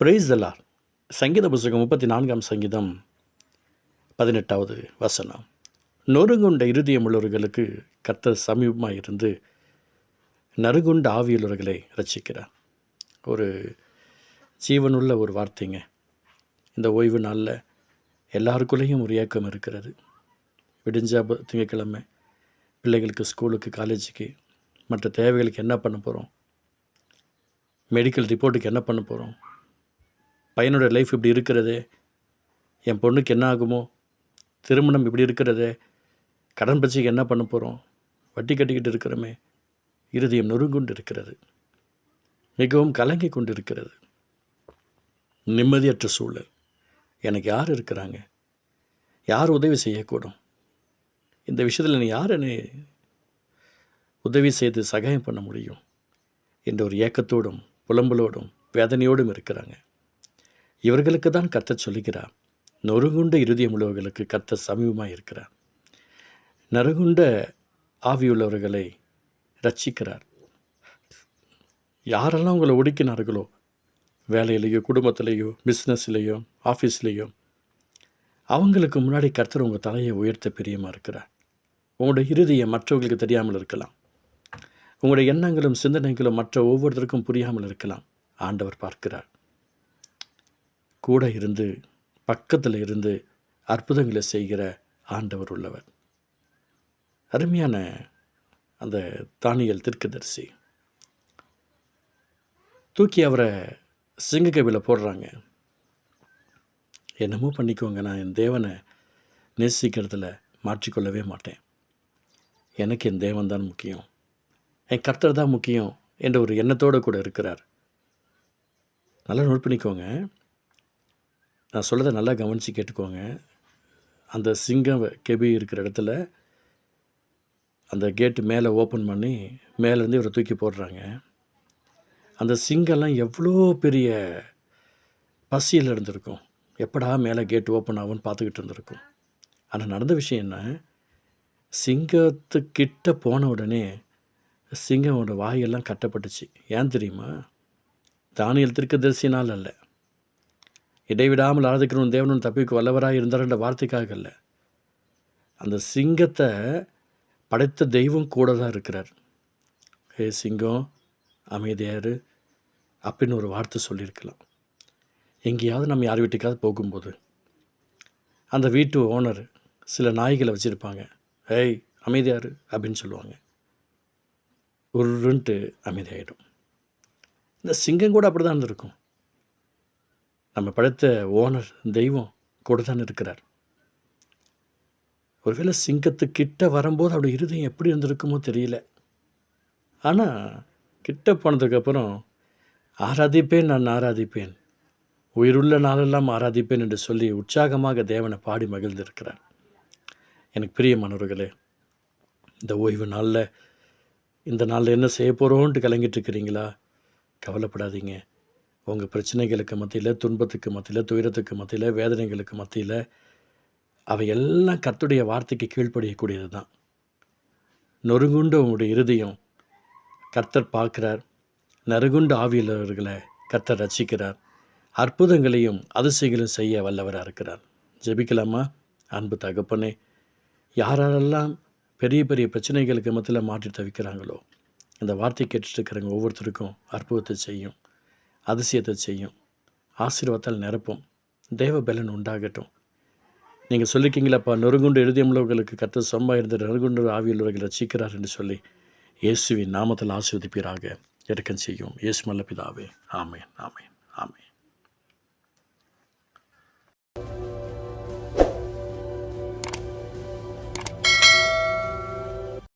Price தலார் சங்கீத புஸ்தகம் முப்பத்தி நான்காம் சங்கீதம் பதினெட்டாவது வசனம். நொறுங்குண்ட இருதயம் உள்ளவர்களுக்கு கர்த்தர் சமீபமாக இருந்து நறுகுண்ட ஆவியுள்ளவர்களை ரசிக்கிறார் ஒரு ஜீவனுள்ள ஒரு வார்த்தைங்க. இந்த ஓய்வு நாளில் எல்லாருக்குள்ளேயும் ஒரு ஏக்கம் இருக்கிறது. விடிஞ்சா திங்கக்கிழமை பிள்ளைகளுக்கு ஸ்கூலுக்கு காலேஜுக்கு மற்ற தேவைகளுக்கு என்ன பண்ண போகிறோம் மெடிக்கல் ரிப்போர்ட்டுக்கு என்ன பண்ண போகிறோம் பையனோட லைஃப் இப்படி இருக்கிறது? என் பொண்ணுக்கு என்ன ஆகுமோ? திருமணம் இப்படி இருக்கிறது. கடன் பிரச்சனைக்கு என்ன பண்ண போகிறோம் வட்டி கட்டிக்கிட்டு இருக்கிறோமே. இருதயம் நொறுங்குண்டு இருக்கிறது மிகவும் கலங்கி கொண்டு இருக்கிறது நிம்மதியற்ற சூழல். எனக்கு யார் இருக்கிறாங்க? யார் உதவி செய்யக்கூடும்? இந்த விஷயத்தில் நீ யார் என்னை உதவி செய்து சகாயம் பண்ண முடியும்? என்ற ஒரு ஏக்கத்தோடும் புலம்பலோடும் வேதனையோடும் இருக்கிறாங்க. இவர்களுக்கு தான் கத்த சொல்லுகிறார். நொறுகுண்ட இருதயம் உள்ளவர்களுக்கு கர்த்தர் சமீபமாக இருக்கிறார். நறுகுண்ட ஆவியுள்ளவர்களை ரட்சிக்கிறார் யாரெல்லாம் உங்களை ஒடுக்கினார்களோ வேலையிலையோ குடும்பத்திலேயோ பிஸ்னஸ்லேயோ ஆஃபீஸ்லேயோ அவங்களுக்கு முன்னாடி கர்த்தர் உங்கள் தலையை உயர்த்த பிரியமாக இருக்கிறார். உங்களோட இறுதியை மற்றவர்களுக்கு தெரியாமல் இருக்கலாம். உங்களுடைய எண்ணங்களும் சிந்தனைகளும் மற்ற ஒவ்வொருத்தருக்கும் புரியாமல் இருக்கலாம். ஆண்டவர் பார்க்கிறார். கூட இருந்து பக்கத்தில் இருந்து அற்புதங்களை செய்கிற ஆண்டவர் உள்ளவர். அருமையான அந்த தானியல் தீர்க்கதரிசி. தூக்கி அவரை சிங்கக்கவியில் போடுறாங்க. என்னமோ பண்ணிக்கோங்க நான் என் தேவனை நேசிக்கிறதுல மாற்றிக்கொள்ளவே மாட்டேன். எனக்கு என் தேவன் தான் முக்கியம். என் கர்த்தர் தான் முக்கியம் என்ற ஒரு எண்ணத்தோடு கூட இருக்கிறார். நல்லா நோட் பண்ணிக்கோங்க. நான் சொல்கிறத நல்லா கவனித்து கேட்டுக்கோங்க. அந்த சிங்கம் கெபி இருக்கிற இடத்துல அந்த கேட்டு மேலே ஓப்பன் பண்ணி மேலேருந்து இவரை தூக்கி போடுறாங்க. அந்த சிங்கம்லாம் எவ்வளோ பெரிய பசியில் இருந்திருக்கும். எப்படா மேலே கேட் ஓப்பன் ஆகும்னு பார்த்துக்கிட்டு இருந்திருக்கும். ஆனால் நடந்த விஷயம் என்ன? சிங்கத்துக்கிட்ட போன உடனே சிங்கமோட வாயெல்லாம் கட்டப்பட்டுச்சு. ஏன் தெரியுமா? தானியல் தீர்க்கதரிசினால் இல்லை இடைவிடாமல் ஆராதிக்கிறவன் தேவனும் தப்பிக்கு வல்லவராக இருந்தார்ன்ற வார்த்தைக்காக அல்ல. அந்த சிங்கத்தை படைத்த தெய்வம் கூட தான் இருக்கிறார். ஹே சிங்கம் அமைதியார் அப்படின்னு ஒரு வார்த்தை சொல்லியிருக்கலாம். எங்கேயாவது நம்ம யார் வீட்டுக்காவது போகும்போது அந்த வீட்டு ஓனர் சில நாய்களை வச்சுருப்பாங்க. ஏய் அமைதியார் அப்படின்னு சொல்லுவாங்க. உருன்ட்டு அமைதியாகிடும் இந்த சிங்கம் கூட அப்படி தான் இருந்திருக்கும். நம்ம படைத்த ஓனர் தெய்வம் கூட தான் இருக்கிறார். ஒருவேளை சிங்கத்துக்கிட்ட வரும்போது அவருடைய இருதயம் எப்படி இருந்திருக்குமோ தெரியல. ஆனால் கிட்ட போனதுக்கப்புறம் ஆராதிப்பேன் நான் ஆராதிப்பேன். உயிருள்ள நாளெல்லாம் ஆராதிப்பேன் என்று சொல்லி உற்சாகமாக தேவனை பாடி மகிழ்ந்திருக்கிறார். எனக்கு பிரியமானவர்களே இந்த ஓய்வு நாளில் இந்த நாளில் என்ன செய்ய போகிறோன்ட்டு கலங்கிட்டு இருக்கிறீங்களா? கவலைப்படாதீங்க. உங்கள் பிரச்சனைகளுக்கு மத்தியில் துன்பத்துக்கு மத்தியில் துயரத்துக்கு மத்தியில் வேதனைகளுக்கு மத்தியில் அவை எல்லாம் கர்த்தருடைய வார்த்தைக்கு கீழ்ப்படியக்கூடியது தான். நொறுங்குண்ட உங்களுடைய இருதயம் கர்த்தர் பார்க்குறார். நறுகுண்ட ஆவியலர்களை கர்த்தர் ரசிக்கிறார் அற்புதங்களையும் அதிசயங்களையும் செய்ய வல்லவராக இருக்கிறார். ஜெபிக்கலாமா? அன்பு தகப்பனே யாரெல்லாம் பெரிய பெரிய பிரச்சனைகளுக்கு மத்தியில் மாற்றி தவிக்கிறாங்களோ இந்த வார்த்தை கேட்டுட்டு இருக்கிறவங்க ஒவ்வொருத்தருக்கும் அற்புதத்தை செய்யும். அதிசயத்தை செய்யும். ஆசீர்வாதத்தால் நிரப்பும். தேவ பலன் உண்டாகட்டும். நீங்கள் சொல்லியிருக்கீங்களாப்பா நொறுங்குண்டு எழுதியமுள்ளவர்களுக்கு கத்த சொம்மா இருந்த நொறுங்குண்டு ஆவியுள்ளவர்கள் ரசிக்கிறார் என்று சொல்லி இயேசுவின் நாமத்தில் ஆசீர்வதிப்பீராக. இறக்கம் செய்யும். இயேசு மல்ல பிதாவே ஆமேன் ஆமேன்.